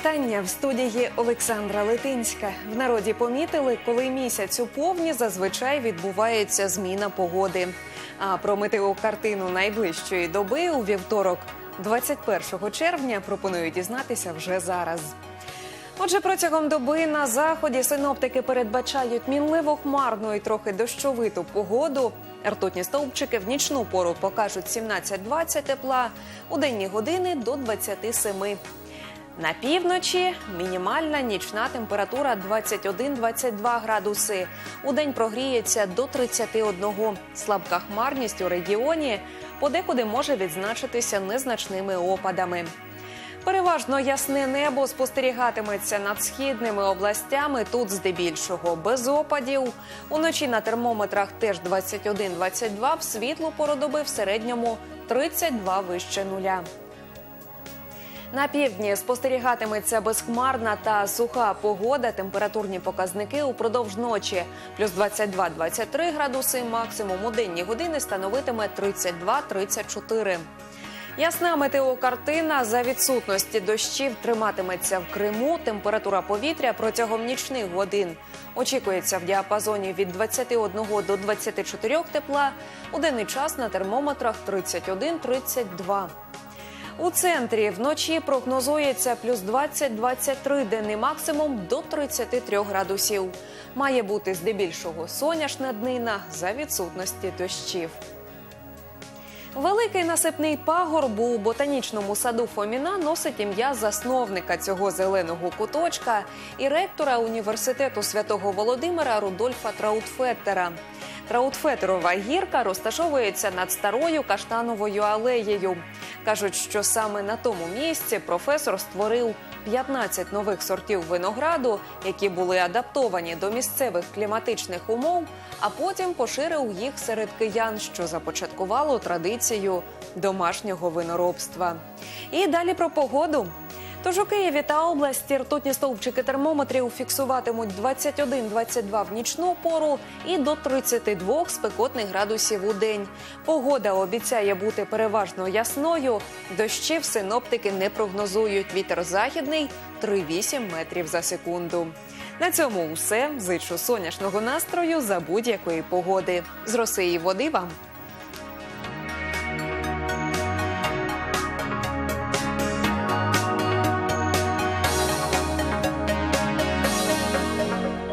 Вітання в студії Олександра Литинська. В народі помітили, коли місяць у повні зазвичай відбувається зміна погоди. А про метеокартину найближчої доби у вівторок, 21 червня, пропоную дізнатися вже зараз. Отже, протягом доби на заході синоптики передбачають мінливо хмарну і трохи дощовиту погоду. Ртутні стовпчики в нічну пору покажуть 17-20 тепла, у денні години до 27. На півночі мінімальна нічна температура 21-22 градуси. У день прогріється до 31. Слабка хмарність у регіоні подекуди може відзначитися незначними опадами. Переважно ясне небо спостерігатиметься над східними областями. Тут здебільшого без опадів. Уночі на термометрах теж 21-22, в світлу пору доби в середньому 32 вище нуля. На півдні спостерігатиметься безхмарна та суха погода. Температурні показники упродовж ночі плюс 22-23 градуси. Максимум у денні години становитиме 32-34. Ясна метеокартина за відсутності дощів триматиметься в Криму. Температура повітря протягом нічних годин очікується в діапазоні від 21 до 24 тепла. У денний час на термометрах 31-32. У центрі вночі прогнозується плюс 20-23 денний максимум до 33 градусів. Має бути здебільшого соняшна днина за відсутності дощів. Великий насипний пагорб у ботанічному саду Фоміна носить ім'я засновника цього зеленого куточка і ректора університету святого Володимира Рудольфа Траутфеттера. Траутфетерова гірка розташовується над старою каштановою алеєю. Кажуть, що саме на тому місці професор створив 15 нових сортів винограду, які були адаптовані до місцевих кліматичних умов, а потім поширив їх серед киян, що започаткувало традицію домашнього виноробства. І далі про погоду. Тож у Києві та області ртутні стовпчики термометрів фіксуватимуть 21-22 в нічну пору і до 32 спекотних градусів у день. Погода обіцяє бути переважно ясною. Дощів синоптики не прогнозують. Вітер західний 3,8 метрів за секунду. На цьому усе. Зичу сонячного настрою за будь-якої погоди. З роси і води вам.